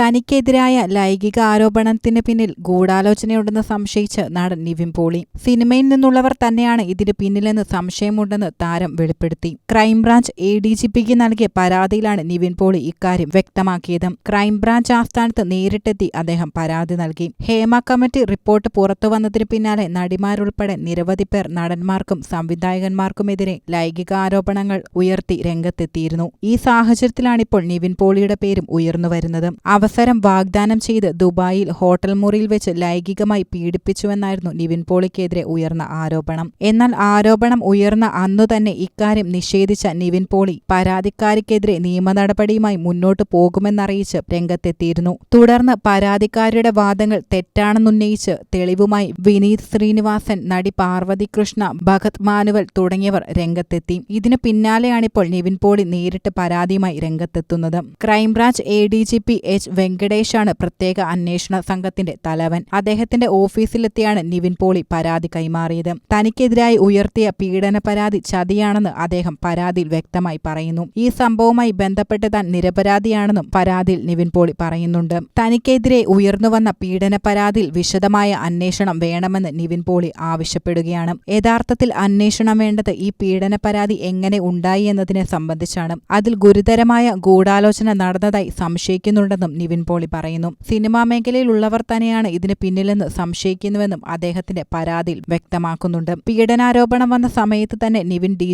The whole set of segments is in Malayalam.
തനിക്കെതിരായ ലൈംഗിക ആരോപണത്തിന് പിന്നിൽ ഗൂഢാലോചനയുണ്ടെന്ന് സംശയിച്ച് നടൻ നിവിൻ പോളി. സിനിമയിൽ നിന്നുള്ളവർ തന്നെയാണ് ഇതിന് പിന്നിലെന്ന് സംശയമുണ്ടെന്ന് താരം വെളിപ്പെടുത്തി. Crime branch A D G പിക്ക് നൽകിയ പരാതിയിലാണ് നിവിൻ പോളി ഇക്കാര്യം വ്യക്തമാക്കിയത്. ക്രൈംബ്രാഞ്ച് ആസ്ഥാനത്ത് നേരിട്ടെത്തി അദ്ദേഹം പരാതി നൽകി. ഹേമ കമ്മിറ്റി റിപ്പോർട്ട് പുറത്തുവന്നതിന് പിന്നാലെ നടിമാരുൾപ്പെടെ നിരവധി പേർ നടന്മാർക്കും സംവിധായകന്മാർക്കുമെതിരെ ലൈംഗിക ആരോപണങ്ങൾ ഉയർത്തി രംഗത്തെത്തിയിരുന്നു. ഈ സാഹചര്യത്തിലാണിപ്പോൾ നിവിൻ പോളിയുടെ പേരും ഉയർന്നു ഉയർന്നുവരുന്നത് അവസരം വാഗ്ദാനം ചെയ്ത് ദുബായിൽ ഹോട്ടൽ മുറിയിൽ വെച്ച് ലൈംഗികമായി പീഡിപ്പിച്ചുവെന്നായിരുന്നു നിവിൻ പോളിക്കെതിരെ ഉയർന്ന ആരോപണം. എന്നാൽ ആരോപണം ഉയർന്ന അന്നു തന്നെ ഇക്കാര്യം നിഷേധിച്ച നിവിൻ പോളി പരാതിക്കാരിക്കെതിരെ നിയമ നടപടിയുമായി മുന്നോട്ടു പോകുമെന്നറിയിച്ച് രംഗത്തെത്തിയിരുന്നു. തുടർന്ന് പരാതിക്കാരിയുടെ വാദങ്ങൾ തെറ്റാണെന്നുന്നയിച്ച് തെളിവുമായി വിനീത് ശ്രീനിവാസൻ നടി പാർവതി കൃഷ്ണ ഭഗത് മാനുവൽ തുടങ്ങിയവർ രംഗത്തെത്തി. ഇതിനു പിന്നാലെയാണിപ്പോൾ നിവിൻ പോളി നേരിട്ട് പരാതിയുമായി രംഗത്തെത്തുന്നത്. Crime branch A D G P H വെങ്കടേഷാണ് പ്രത്യേക അന്വേഷണ സംഘത്തിന്റെ തലവൻ. അദ്ദേഹത്തിന്റെ ഓഫീസിലെത്തിയാണ് നിവിൻ പോളി പരാതി കൈമാറിയത്. തനിക്കെതിരായി ഉയർത്തിയ പീഡന പരാതി ചതിയാണെന്ന് അദ്ദേഹം പരാതിയിൽ വ്യക്തമായി പറയുന്നു. ഈ സംഭവവുമായി ബന്ധപ്പെട്ട് താൻ നിരപരാധിയാണെന്നും പരാതിയിൽ നിവിൻ പോളി പറയുന്നുണ്ട്. തനിക്കെതിരെ ഉയർന്നുവന്ന പീഡന പരാതിയിൽ വിശദമായ അന്വേഷണം വേണമെന്ന് നിവിൻ പോളി ആവശ്യപ്പെടുകയാണ്. യഥാർത്ഥത്തിൽ അന്വേഷണം വേണ്ടത് ഈ പീഡന പരാതി എങ്ങനെ ഉണ്ടായി എന്നതിനെ സംബന്ധിച്ചാണ്. അതിൽ ഗുരുതരമായ ഗൂഢാലോചന നടന്നതായി സംശയിക്കുന്നുണ്ടെന്നും നിവിൻ പോളി പറയുന്നു. സിനിമാ മേഖലയിലുള്ളവർ തന്നെയാണ് ഇതിന് പിന്നിലെന്ന് സംശയിക്കുന്നുവെന്നും അദ്ദേഹത്തിന്റെ പരാതിയിൽ വ്യക്തമാക്കുന്നുണ്ട്. പീഡനാരോപണം വന്ന സമയത്ത് തന്നെ നിവിൻ ഡി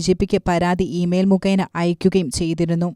പരാതി ഇമെയിൽ മുഖേന അയക്കുകയും ചെയ്തിരുന്നു.